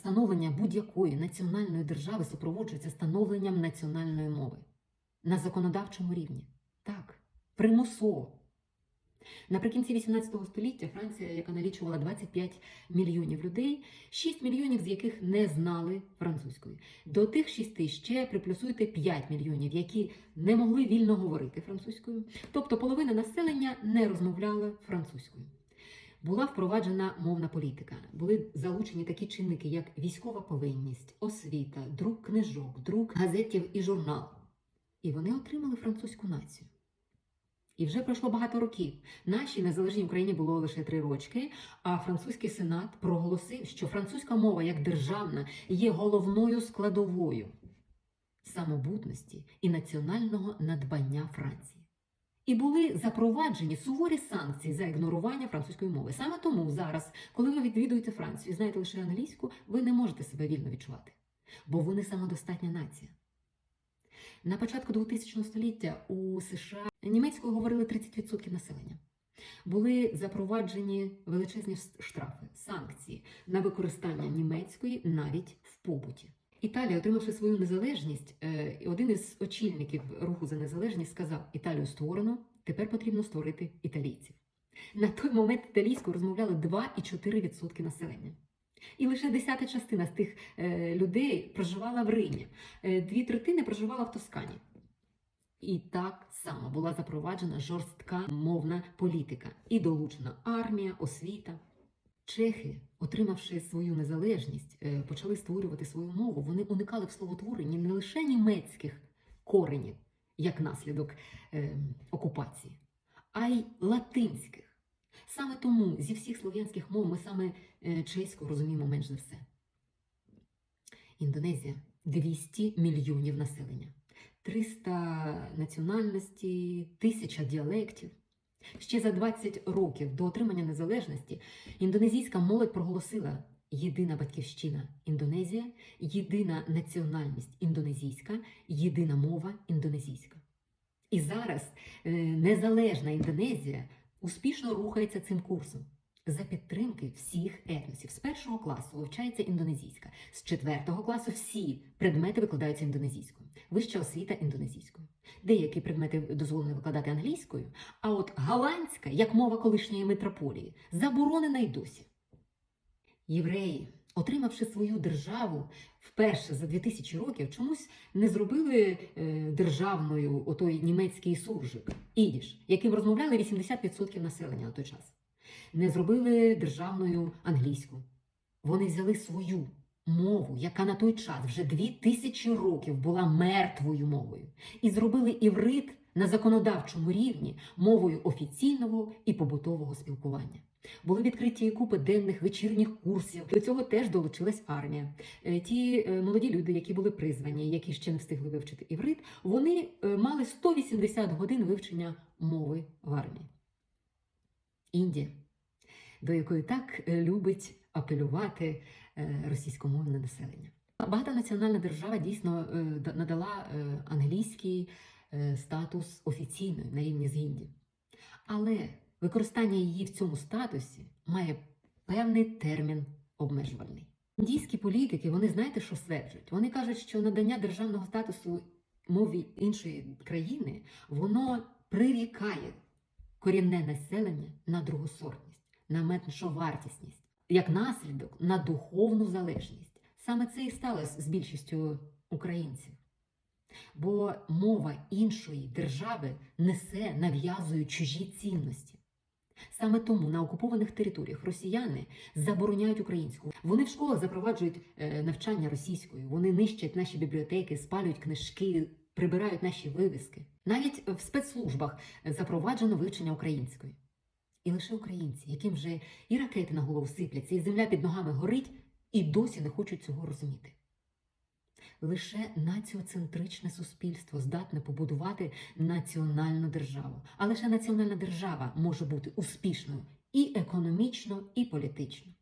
Встановлення будь-якої національної держави супроводжується становленням національної мови на законодавчому рівні. Так, примусово. Наприкінці 18 століття Франція, яка налічувала 25 мільйонів людей, 6 мільйонів з яких не знали французької. До тих 6 ще приплюсуйте 5 мільйонів, які не могли вільно говорити французькою. Тобто половина населення не розмовляла французькою. Була впроваджена мовна політика. Були залучені такі чинники, як військова повинність, освіта, друк книжок, друк газетів і журнал. І вони отримали французьку націю. І вже пройшло багато років. Нашій незалежній Україні було лише три рочки, а французький сенат проголосив, що французька мова як державна є головною складовою самобутності і національного надбання Франції. І були запроваджені суворі санкції за ігнорування французької мови. Саме тому зараз, коли ви відвідуєте Францію і знаєте лише англійську, ви не можете себе вільно відчувати, бо вони самодостатня нація. На початку 2000 століття у США німецькою говорили 30% населення. Були запроваджені величезні штрафи, санкції на використання німецької навіть в побуті. Італія, отримавши свою незалежність, е, один із очільників руху за незалежність сказав: Італію створено, тепер потрібно створити італійців. На той момент італійською розмовляли 2,4% населення. І лише десята частина з тих е, людей проживала в Римі, Е, дві третини проживала в Тоскані. І так само була запроваджена жорстка мовна політика і долучена армія, освіта. Чехи, отримавши свою незалежність, е, почали створювати свою мову. Вони уникали в словотворенні не лише німецьких коренів, як наслідок е, окупації, а й латинських. Саме тому зі всіх слов'янських мов ми саме е, чеську розуміємо менш за все. Індонезія 200 мільйонів населення, 300 національностей, тисяча діалектів. Ще за 20 років до отримання незалежності індонезійська молодь проголосила єдина батьківщина Індонезія, єдина національність індонезійська, єдина мова індонезійська. І зараз е, незалежна Індонезія успішно рухається цим курсом за підтримки всіх етносів. З першого класу вивчається індонезійська, з четвертого класу всі предмети викладаються індонезійською, вища освіта індонезійською. Деякі предмети дозволено викладати англійською, а от голландська, як мова колишньої метрополії, заборонена й досі. Євреї, отримавши свою державу вперше за 2000 років, чомусь не зробили е, державною отой німецький суржик, ідіш, яким розмовляли 80% населення на той час. Не зробили державною англійську. Вони взяли свою мову, яка на той час вже 2000 років була мертвою мовою, і зробили іврит на законодавчому рівні мовою офіційного і побутового спілкування. Були відкриті купи денних вечірніх курсів. До цього теж долучилась армія. Е, Ті е, молоді люди, які були призвані, які ще не встигли вивчити іврит, вони е, мали 180 годин вивчення мови в армії. Індія, до якої так любить апелювати е, російськомовне населення. Багатонаціональна держава дійсно е, надала е, англійський статус офіційної на рівні з Індії. Але використання її в цьому статусі має певний термін обмежувальний. Індійські політики, вони знаєте, що стверджують? Вони кажуть, що надання державного статусу мові іншої країни, воно прирікає корінне населення на другосортність, на меншовартісність, як наслідок на духовну залежність. Саме це і сталося з більшістю українців. Бо мова іншої держави несе, нав'язує чужі цінності. Саме тому на окупованих територіях росіяни забороняють українську. Вони в школах запроваджують е, навчання російською, вони нищать наші бібліотеки, спалюють книжки, прибирають наші вивіски. Навіть в спецслужбах запроваджено вивчення української. І лише українці, яким вже і ракети на голову сипляться, і земля під ногами горить, і досі не хочуть цього розуміти. Лише націоцентричне суспільство здатне побудувати національну державу. А лише національна держава може бути успішною і економічно, і політично.